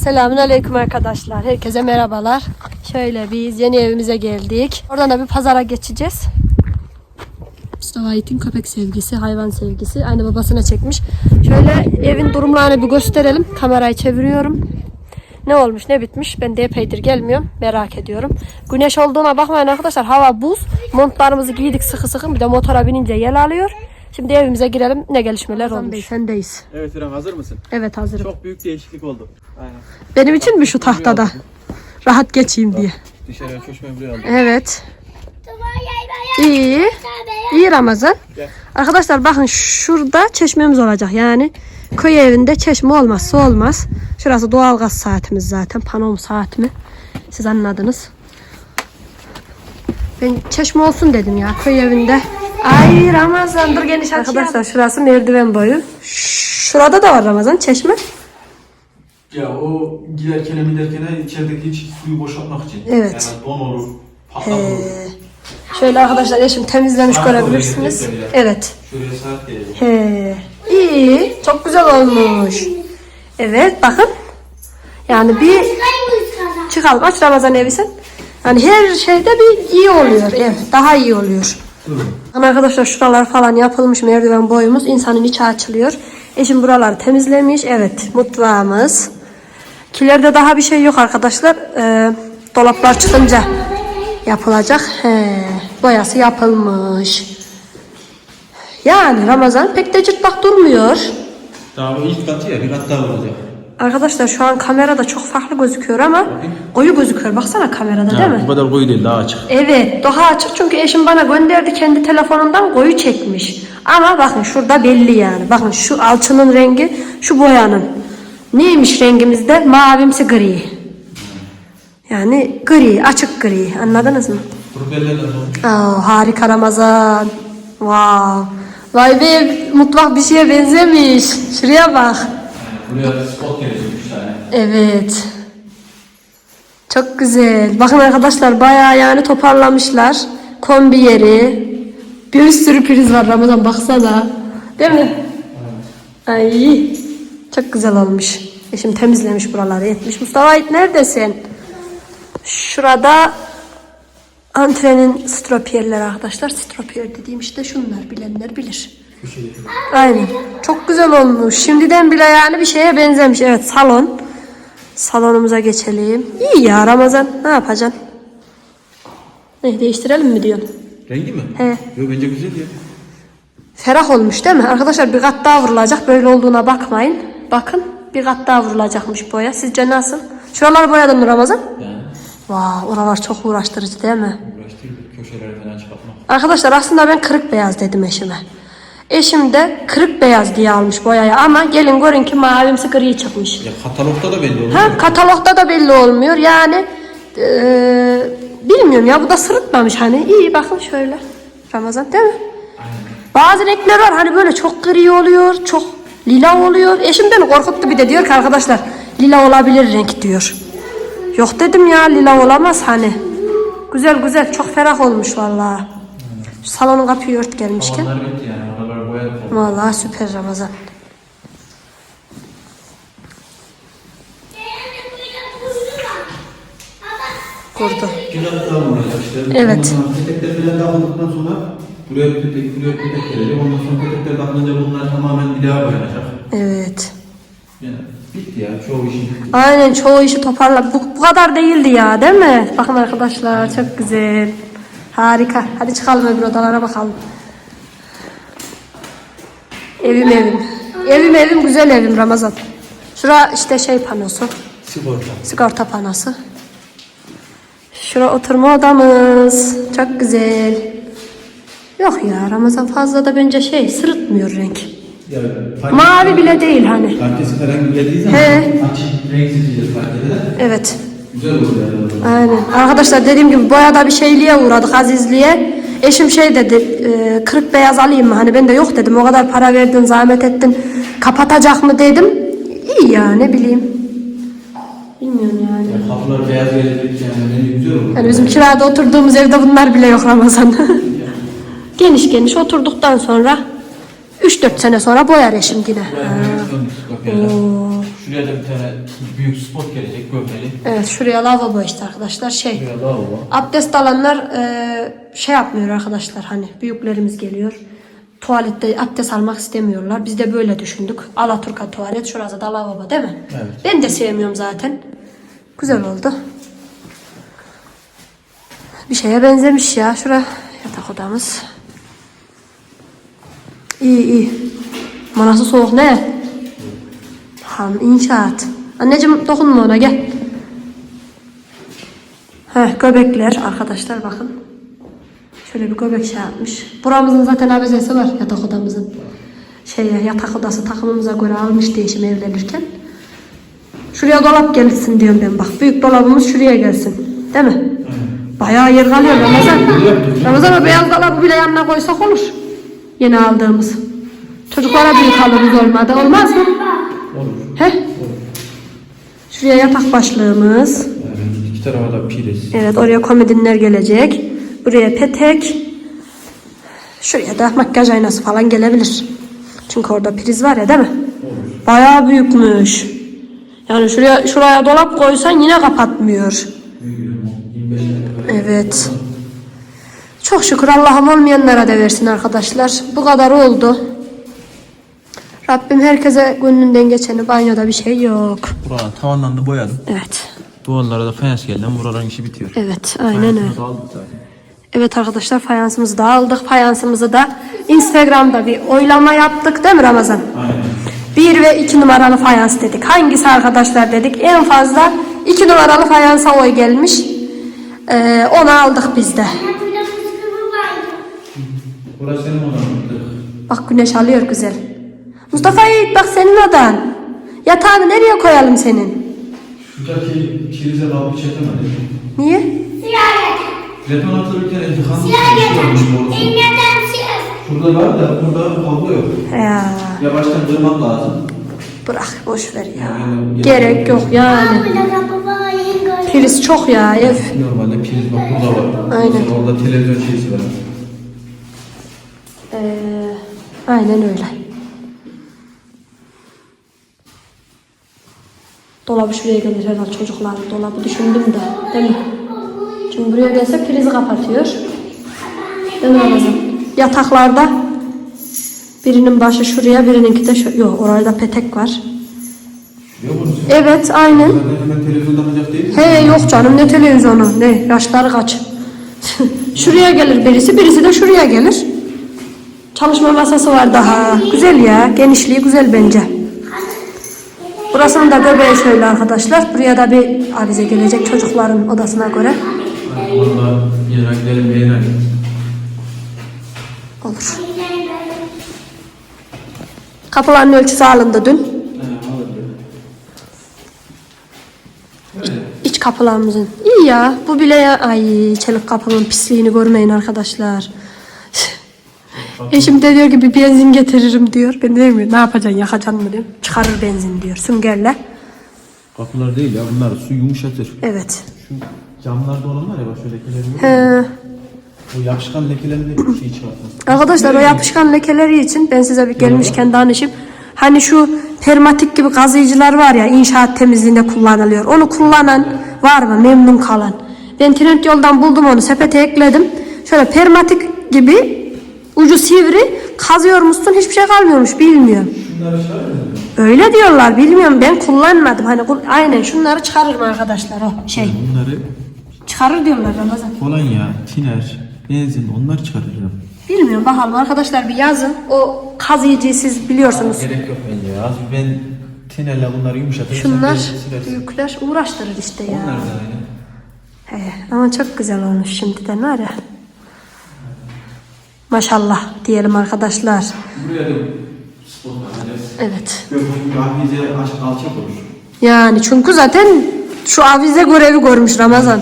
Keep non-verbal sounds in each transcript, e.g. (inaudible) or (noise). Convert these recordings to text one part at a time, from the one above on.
Selamünaleyküm arkadaşlar. Herkese merhabalar. Şöyle biz yeni evimize geldik. Oradan da bir pazara geçeceğiz. Mustafa Yiğit'in köpek sevgisi, hayvan sevgisi. Aynı babasına çekmiş. Şöyle evin durumlarını bir gösterelim. Kamerayı çeviriyorum. Ne olmuş ne bitmiş ben de epeydir gelmiyorum. Merak ediyorum. Güneş olduğuna bakmayın arkadaşlar. Hava buz. Montlarımızı giydik sıkı sıkı. Bir de motora binince yel alıyor. Şimdi evimize girelim. Ne gelişmeler olmuş. Bey sendeyiz. Evet İrem hazır mısın? Evet hazırım. Çok büyük değişiklik oldu. Aynen. Benim için mi şu tahtada? Rahat geçeyim diye. Dışarıya köşme buraya aldım. Evet. İyi. İyi Ramazan. Gel. Arkadaşlar bakın şurada çeşmemiz olacak. Yani köy evinde çeşme olmazsa olmaz. Şurası doğalgaz saatimiz zaten. Panom saat mi? Siz anladınız. Ben çeşme olsun dedim ya köy evinde. Ay Ramazan dur geniş Arkadaşlar şurası merdiven boyu. Şurada da var Ramazan çeşme. Ya o giderken giderken içerideki iç suyu boşaltmak için. Evet. Yani don olur, patlak olur. Şöyle arkadaşlar eşim temizlemiş Saat görebilirsiniz. Evet. Şuraya saat gelecek. He. İyi. Çok güzel olmuş. Evet bakın. Yani bir çıkalım. Aç Ramazan evi sen. Yani her şeyde bir iyi oluyor ev. Daha iyi oluyor. Bakın arkadaşlar şuralar falan yapılmış merdiven boyumuz. insanın içi açılıyor. Eşim buraları temizlemiş. Evet mutfağımız. Kilerde daha bir şey yok arkadaşlar. Ee, dolaplar çıkınca yapılacak. He, boyası yapılmış. Yani Ramazan pek de cırtlak durmuyor. Daha bu ilk katı ya bir kat daha olacak. Arkadaşlar şu an kamerada çok farklı gözüküyor ama koyu gözüküyor. Baksana kamerada değil mi? bu kadar koyu değil daha açık. Evet daha açık çünkü eşim bana gönderdi kendi telefonundan koyu çekmiş. Ama bakın şurada belli yani. Bakın şu alçının rengi şu boyanın. Neymiş rengimizde? Mavimsi gri. Yani gri, açık gri. Anladınız mı? Aa, harika Ramazan. Wow. Vay be mutfak bir şeye benzemiş. Şuraya bak. Buraya spot gelecek 3 tane. Evet. Çok güzel. Bakın arkadaşlar bayağı yani toparlamışlar. Kombi yeri. Bir sürü priz var Ramazan baksana. Değil mi? Ay. Çok güzel olmuş. Eşim temizlemiş buraları etmiş. Mustafa Ait neredesin? Şurada antrenin stropiyerleri arkadaşlar. Stropiyer dediğim işte şunlar bilenler bilir. Aynen. Çok güzel olmuş. Şimdiden bile yani bir şeye benzemiş. Evet salon. Salonumuza geçelim. İyi ya Ramazan. Ne yapacaksın? Ne değiştirelim mi diyorsun? Rengi mi? He. Yok bence güzel ya. Ferah olmuş değil mi? Arkadaşlar bir kat daha vurulacak. Böyle olduğuna bakmayın. Bakın bir kat daha vurulacakmış boya. Sizce nasıl? Şuraları boyadın mı Ramazan? Yani Vay oralar çok uğraştırıcı değil mi? uğraştırdık köşeleri falan çıkartmak. Arkadaşlar aslında ben kırık beyaz dedim eşime. Eşim de kırık beyaz diye almış boyayı ama gelin görün ki mavimsi gri çıkmış. Ya katalogda da belli olur. Ha katalogda da belli olmuyor yani eee, bilmiyorum ya bu da sırıtmamış hani iyi bakın şöyle Ramazan değil mi? Bazı renkler var hani böyle çok gri oluyor çok lila oluyor. Eşim beni korkuttu bir de diyor ki arkadaşlar lila olabilir renk diyor. Yok dedim ya lila olamaz hani. Güzel güzel çok ferah olmuş vallahi. Şu salonun kapıyı ört gelmişken. Onlar bitti yani. Vallahi süper Ramazan. Kurdu. Evet. Petekler falan dağıldıktan sonra buraya bir petek, buraya bir petek gelecek. Ondan sonra petekler dağılınca bunlar tamamen bir daha boyanacak. Evet. Yani bitti ya çoğu bitti. Aynen çoğu işi toparla. Bu, bu kadar değildi ya değil mi? Bakın arkadaşlar çok güzel. Harika. Hadi çıkalım öbür odalara bakalım. Evim evim. Evim evim güzel evim Ramazan. Şura işte şey panosu. Sigorta. Sigorta panosu. Şura oturma odamız. Çok güzel. Yok ya Ramazan fazla da bence şey sırıtmıyor renk. Ya, Mavi bile değil hani. Parkesi falan geldiği zaman He. açık. Evet. Güzel olur yani. Aynen. Arkadaşlar dediğim gibi boyada bir şeyliğe uğradık Azizli'ye. Eşim şey dedi, e, kırık beyaz alayım mı? Hani ben de yok dedim. O kadar para verdin, zahmet ettin. Kapatacak mı dedim. İyi ya ne bileyim. Bilmiyorum yani. Ya kapılar beyaz gelecek yani ne güzel olur. Yani bizim kirada oturduğumuz evde bunlar bile yok Ramazan. (laughs) geniş geniş oturduktan sonra 3-4 sene sonra boyar eşim yine. Ha. Şu Şuraya da bir tane büyük spot gelecek gömeli. Evet şuraya lavabo işte arkadaşlar şey. Şuraya lavabo. Abdest alanlar e, şey yapmıyor arkadaşlar hani büyüklerimiz geliyor. Tuvalette abdest almak istemiyorlar. Biz de böyle düşündük. Alaturka tuvalet şurası da lavabo değil mi? Evet. Ben de sevmiyorum zaten. Güzel oldu. Bir şeye benzemiş ya. Şura yatak odamız. İyi iyi. Manası soğuk ne? Han inşaat. Anneciğim dokunma ona gel. Heh, göbekler arkadaşlar bakın. Şöyle bir göbek şey yapmış. Buramızın zaten avizesi var yatak odamızın. Şeye yatak odası takımımıza göre almış değişim evlenirken. Şuraya dolap gelsin diyorum ben bak. Büyük dolabımız şuraya gelsin. Değil mi? Bayağı yer kalıyor Ramazan. Ramazan o beyaz dolabı bile yanına koysak olur. Yeni aldığımız. Çocuklara büyük halımız olmadı. Olmaz mı? Olur. He? Şuraya yatak başlığımız. Evet, iki tarafa da priz. Evet oraya komodinler gelecek. Buraya petek. Şuraya da makyaj aynası falan gelebilir. Çünkü orada priz var ya değil mi? Bayağı büyükmüş. Yani şuraya şuraya dolap koysan yine kapatmıyor. 25 lira. Evet. Çok şükür Allah'ım olmayanlara da versin arkadaşlar. Bu kadar oldu. Rabbim herkese gönlünden geçeni banyoda bir şey yok. Buranın tavanlarını boyadım. Evet. Duvarlara da fayans geldi. Buraların işi bitiyor. Evet aynen öyle. Da. Evet arkadaşlar fayansımızı da aldık. Fayansımızı da Instagram'da bir oylama yaptık değil mi Ramazan? Aynen. 1 ve 2 numaralı fayans dedik. Hangisi arkadaşlar dedik. En fazla 2 numaralı fayansa oy gelmiş. Ee, onu aldık biz de. Burası senin odan. Bak güneş alıyor güzel. Mustafa Yiğit bak senin odan. Yatağını nereye koyalım senin? Şuradaki prize bağlı çekemedim. Niye? Beton atılırken intikam bir şey olmuş doğrusu. Şurada var da burada kablo yok. Ya, Ya baştan kırmak lazım. bırak boş ver ya. Yani- Gerek yok yani. Priz çok ya ev. Normalde priz bak burada var. Aynen. Orada televizyon şeysi var. Ee, aynen öyle. Dolabı şuraya gelir herhalde çocukların dolabı düşündüm de değil mi? Çünkü buraya gelse prizi kapatıyor. Değil mi Ramazan? Yataklarda birinin başı şuraya birininki de şu. Yok orada petek var. Evet aynen. He yok canım ne televizyonu ne yaşları kaç. (laughs) şuraya gelir birisi birisi de şuraya gelir. Çalışma masası var daha. Güzel ya genişliği güzel bence. Burasının da göbeği şöyle arkadaşlar. Buraya da bir avize gelecek çocukların odasına göre. Valla yere gidelim. Olur. Kapıların ölçüsü alındı dün. İç kapılarımızın. İyi ya. Bu bile. Ay çelik kapının pisliğini görmeyin arkadaşlar. Eşim de diyor ki bir benzin getiririm diyor. Ben de ki, ne yapacaksın yakacaksın mı diyorum. Çıkarır benzin diyor süngerle. Kapılar değil ya bunlar su yumuşatır. Evet. Şu camlarda olan var ya bak şu lekeleri. He. O yapışkan lekelerini şey çıkartmaz. Arkadaşlar o yapışkan lekeleri için ben size bir gelmişken danışayım. Hani şu permatik gibi kazıyıcılar var ya inşaat temizliğinde kullanılıyor. Onu kullanan var mı memnun kalan? Ben trend yoldan buldum onu sepete ekledim. Şöyle permatik gibi ucu sivri kazıyormuşsun hiçbir şey kalmıyormuş bilmiyorum. Şunları çıkarır mı? Öyle diyorlar bilmiyorum ben kullanmadım. Hani kul- aynen şunları çıkarırım arkadaşlar o şey. Bunları Çıkarır diyorlar Ramazan. kolonya, tiner, benzin onlar çıkarırım. Bilmiyorum bakalım arkadaşlar bir yazın. O kazıyıcıyı siz biliyorsunuz. Gerek yok bence ya. Ben tinerle bunları yumuşatırım. Şunlar silersin. büyükler uğraştırır işte ya. Onlar da aynı. He, ama çok güzel olmuş şimdiden var ya. Maşallah diyelim arkadaşlar. Buraya da spot. Evet. Açık alçak olur. Yani çünkü zaten şu avize görevi görmüş Ramazan.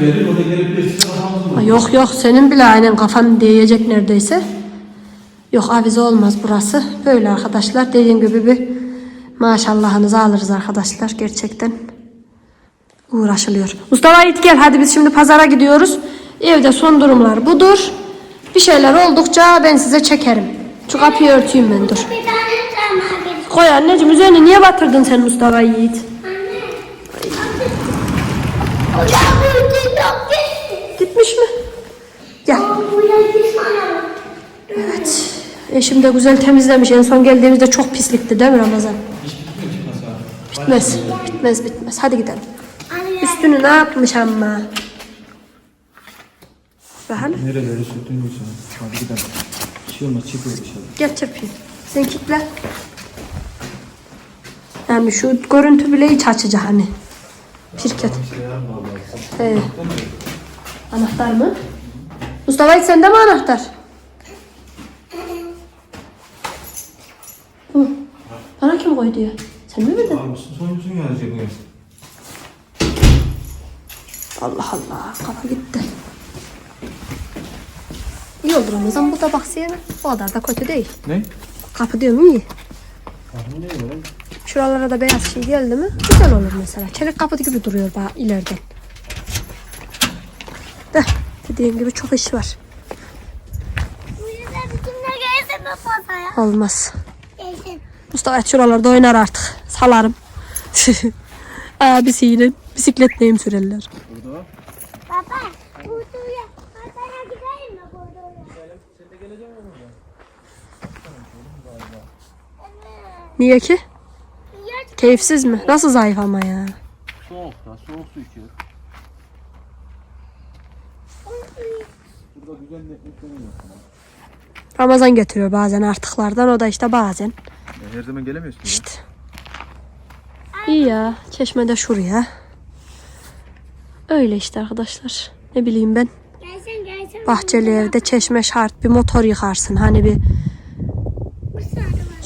Gelir, olur. Yok yok senin bile aynen kafan değecek neredeyse. Yok avize olmaz burası. Böyle arkadaşlar dediğim gibi bir maşallahınızı alırız arkadaşlar gerçekten. Uğraşılıyor. Mustafa Yiğit gel hadi biz şimdi pazara gidiyoruz. Evde son durumlar budur. Bir şeyler oldukça ben size çekerim. Şu kapıyı örteyim ben dur. Bir tane daha Koy anneciğim üzerine niye batırdın sen Mustafa Yiğit? Hocam bu ülke yok geçti. Gitmiş mi? Gel. Bu ülke sana. Evet. Eşim de güzel temizlemiş. En son geldiğimizde çok pislikti değil mi Ramazan? Bitmez. Bitmez bitmez. Hadi gidelim. Anne. Üstünü ne yapmış ama? Bakalım. Nereleri sürdün mü sen? Hadi gidelim. Bir şey olmaz çıkıyor dışarı. Geç yapayım. Sen kitle. Yani şu görüntü bile hiç açıcı hani. Şirket. He. Anahtar mı? Mustafa hiç sende mi anahtar? Hı. Bana kim koydu ya? Sen mi verdin? Abi sonuncusunu gelecek. Allah Allah. Kafa gitti. İyi olur Ramazan bu da baksana. O kadar da kötü değil. Ne? Kapı diyorum iyi. Abi ne oğlum? Şuralara da beyaz şey geldi mi güzel olur mesela. Çelik kapı gibi duruyor daha ileriden. De dediğim gibi çok iş var. Bu yüzden bizimle gelsin mi pazara? Olmaz. Gelsin. Mustafa şuralarda oynar artık. Salarım. (laughs) Abisiyle bisikletleyim sürerler. Burada. Baba, Burdu'ya pazara gidelim mi Burdu'ya? Sen de gelecek misin buraya? Niye ki? Keyifsiz mi? Nasıl zayıf ama ya? Soğuk da soğuk su içiyor. Burada güzel netlikleri yok. Ramazan getiriyor bazen artıklardan. O da işte bazen. Her zaman gelemiyorsun ya. İşte. İyi ya. Çeşmede şuraya. Öyle işte arkadaşlar. Ne bileyim ben. gelsin gelsin. Bahçeli evde çeşme şart. Bir motor yıkarsın. Hani bir.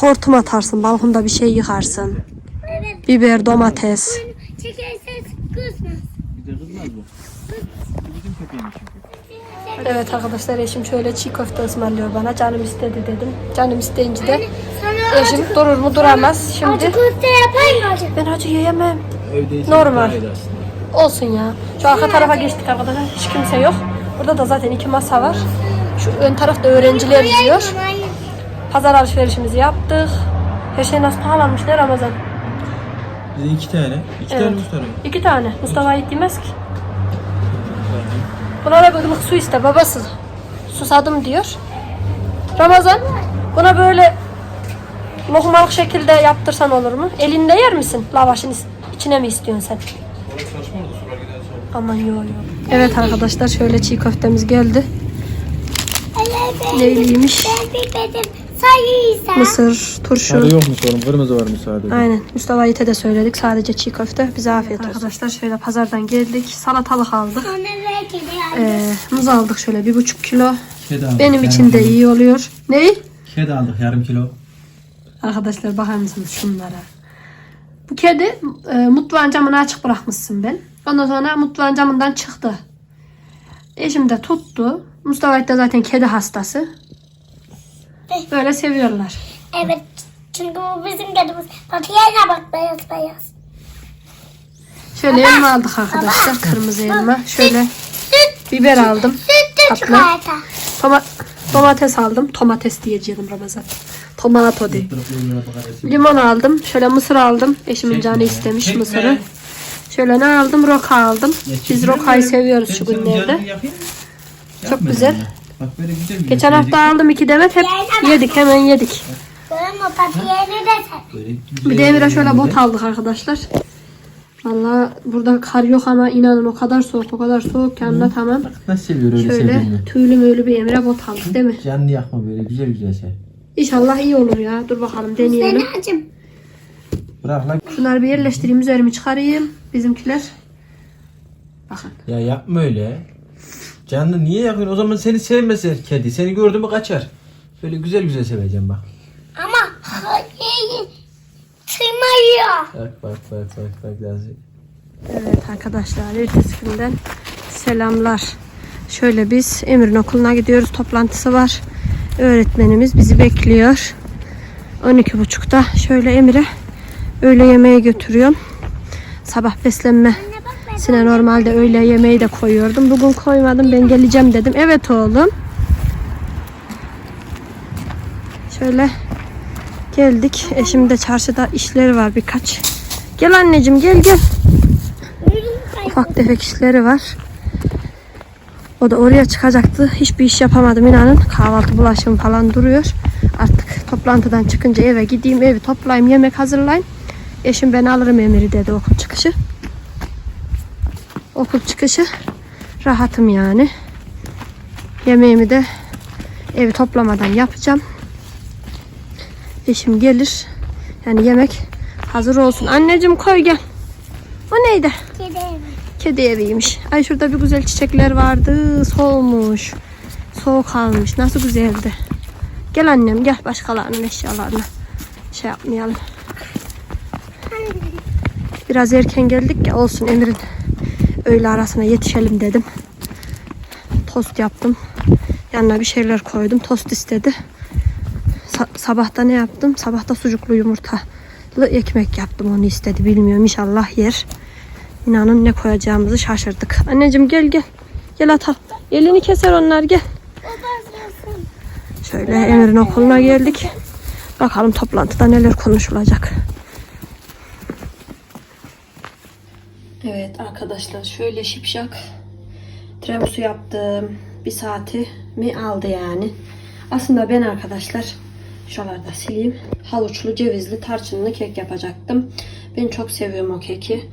Hortum atarsın. Balkonda bir şey yıkarsın. Evet. Biber, domates. Çekerse kızmaz. Bir de kızmaz bu. Bizim köpeğimiz çünkü. Evet arkadaşlar eşim şöyle çiğ köfte ısmarlıyor bana. Canım istedi dedim. Canım isteyince de Sana eşim durur mu duramaz. acı Şimdi köfte yapayım mı acı? ben acı yiyemem. Normal. Olsun ya. Şu arka tarafa geçtik arkadaşlar. Hiç kimse yok. Burada da zaten iki masa var. Şu ön tarafta öğrenciler yiyor. Pazar alışverişimizi yaptık. Her şey nasıl pahalanmış ne Ramazan? Bize iki tane. İki Evet. tane tane. İki tane. Mustafa Yiğit yemez ki. Buna bir ılık su iste babası. Susadım diyor. Ramazan buna böyle lokmalık şekilde yaptırsan olur mu? Elinde yer misin? Lavaşın is- içine mi istiyorsun sen? Aman yo yo. Evet arkadaşlar şöyle çiğ köftemiz geldi. Neyliymiş? Ben bilmedim. Sayıysa. Mısır, turşu. yokmuş oğlum. Kırmızı varmış sadece. Aynen. Mustafa Yiğit'e de söyledik. Sadece çiğ köfte. Bize afiyet olsun. Arkadaşlar şöyle pazardan geldik. Salatalık aldık. Ee, muz aldık şöyle bir buçuk kilo. Kedi aldık. Benim için de iyi oluyor. Ney? Kedi aldık yarım kilo. Arkadaşlar bakar mısınız şunlara? Bu kedi e, mutfağın camını açık bırakmışsın ben. Ondan sonra mutfağın camından çıktı. Eşim de tuttu. Mustafa de zaten kedi hastası. Böyle seviyorlar. Evet. Çünkü bu bizim kedimiz. Bak yerine bak beyaz beyaz. Şöyle elma aldık arkadaşlar. Kırmızı elma. Şöyle Süt. biber aldım. Sütlü çikolata. Toma domates aldım. Domates diyeceğim Ramazan. Tomato değil. Limon aldım. Şöyle mısır aldım. Eşimin canı istemiş Çekme. mısırı. Şöyle ne aldım? Roka aldım. Biz rokayı seviyoruz şu günlerde. Çok güzel. Bak böyle güzel bir Geçen hafta aldım iki demet hep yedik hemen yedik. Görün mü papiyeni de sen. Böyle güzel Bir de Emir'e şöyle bot aldık arkadaşlar. Valla burada kar yok ama inanın o kadar soğuk o kadar soğuk ki anlatamam. Nasıl seviyor öyle Şöyle sevdiğini? tüylü müylü bir Emir'e bot aldık değil mi? Canını yakma böyle güzel güzel şey. İnşallah iyi olur ya. Dur bakalım deneyelim. Seni acım. Bırak lan. Şunları bir yerleştireyim üzerimi çıkarayım. Bizimkiler. Bakın. Ya yapma öyle. Canını niye yakıyorsun? O zaman seni sevmese kedi. Seni gördü mü kaçar. Böyle güzel güzel seveceğim bak. Ama hayır. Tırmayıyor. Bak bak bak bak bak Gazi. Evet arkadaşlar ertesi günden selamlar. Şöyle biz Emir'in okuluna gidiyoruz. Toplantısı var. Öğretmenimiz bizi bekliyor. 12.30'da şöyle Emir'e öğle yemeği götürüyorum. Sabah beslenme sine normalde öğle yemeği de koyuyordum. Bugün koymadım ben geleceğim dedim. Evet oğlum. Şöyle Geldik. Eşim de çarşıda işleri var birkaç. Gel anneciğim gel gel. Ufak tefek işleri var. O da oraya çıkacaktı. Hiçbir iş yapamadım inanın. Kahvaltı bulaşığım falan duruyor. Artık toplantıdan çıkınca eve gideyim, evi toplayayım, yemek hazırlayayım. Eşim ben alırım Emir'i dedi okul çıkışı. Okul çıkışı rahatım yani. Yemeğimi de evi toplamadan yapacağım. Eşim gelir. Yani yemek hazır olsun. Anneciğim koy gel. O neydi? Gidelim. Kedi eviymiş. Ay şurada bir güzel çiçekler vardı. Solmuş. Soğuk kalmış. Nasıl güzeldi. Gel annem gel başkalarının eşyalarını şey yapmayalım. Biraz erken geldik ya olsun Emir'in öğle arasına yetişelim dedim. Tost yaptım. Yanına bir şeyler koydum. Tost istedi. Sa- sabahta ne yaptım? Sabahta sucuklu yumurtalı ekmek yaptım. Onu istedi. Bilmiyorum inşallah yer. İnanın ne koyacağımızı şaşırdık. Anneciğim gel gel. Gel atalım. Elini keser onlar gel. Şöyle Emir'in okuluna geldik. Bakalım toplantıda neler konuşulacak. Evet arkadaşlar şöyle şipşak tiramisu yaptım. Bir saati mi aldı yani. Aslında ben arkadaşlar şuralarda sileyim. Havuçlu, cevizli, tarçınlı kek yapacaktım. Ben çok seviyorum o keki.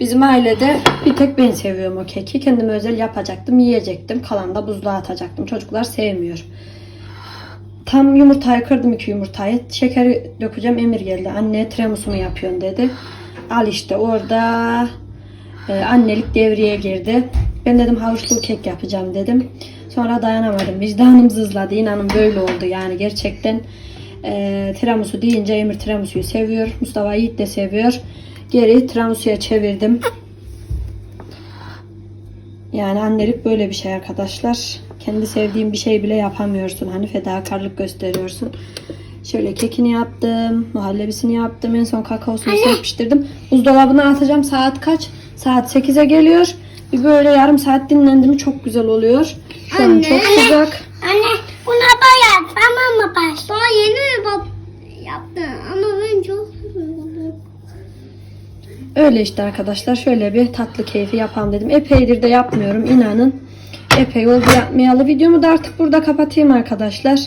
Bizim ailede bir tek ben seviyorum o keki. Kendime özel yapacaktım, yiyecektim. Kalan da buzluğa atacaktım. Çocuklar sevmiyor. Tam yumurtayı kırdım iki yumurtayı. Şekeri dökeceğim. Emir geldi. Anne tiramisu mu yapıyorsun dedi. Al işte orada e, annelik devreye girdi. Ben dedim havuçlu kek yapacağım dedim. Sonra dayanamadım. Vicdanım sızladı. İnanın böyle oldu yani gerçekten. E, tiramisu deyince Emir tiramisu'yu seviyor. Mustafa Yiğit de seviyor. Geri tiramisu'ya çevirdim. Yani annelik böyle bir şey arkadaşlar. Kendi sevdiğin bir şey bile yapamıyorsun. Hani fedakarlık gösteriyorsun. Şöyle kekini yaptım. Muhallebisini yaptım. En son kakaosunu serpiştirdim. Buzdolabına atacağım. Saat kaç? Saat 8'e geliyor. Bir böyle yarım saat dinlendi mi çok güzel oluyor. Şu an çok sıcak. Anne buna boyat tamam mı baş? Daha yeni bak yaptı ama ben çok seviyorum. Öyle işte arkadaşlar. Şöyle bir tatlı keyfi yapalım dedim. Epeydir de yapmıyorum inanın. Epey oldu yapmayalı. Videomu da artık burada kapatayım arkadaşlar.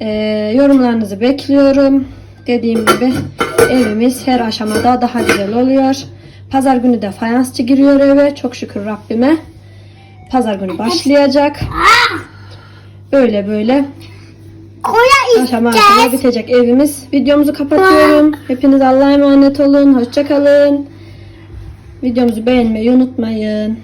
Ee, yorumlarınızı bekliyorum. Dediğim gibi evimiz her aşamada daha güzel oluyor. Pazar günü de fayansçı giriyor eve. Çok şükür Rabbime. Pazar günü başlayacak. Böyle böyle aşama aşama bitecek evimiz. Videomuzu kapatıyorum. Hepiniz Allah'a emanet olun. Hoşçakalın. Videomuzu beğenmeyi unutmayın.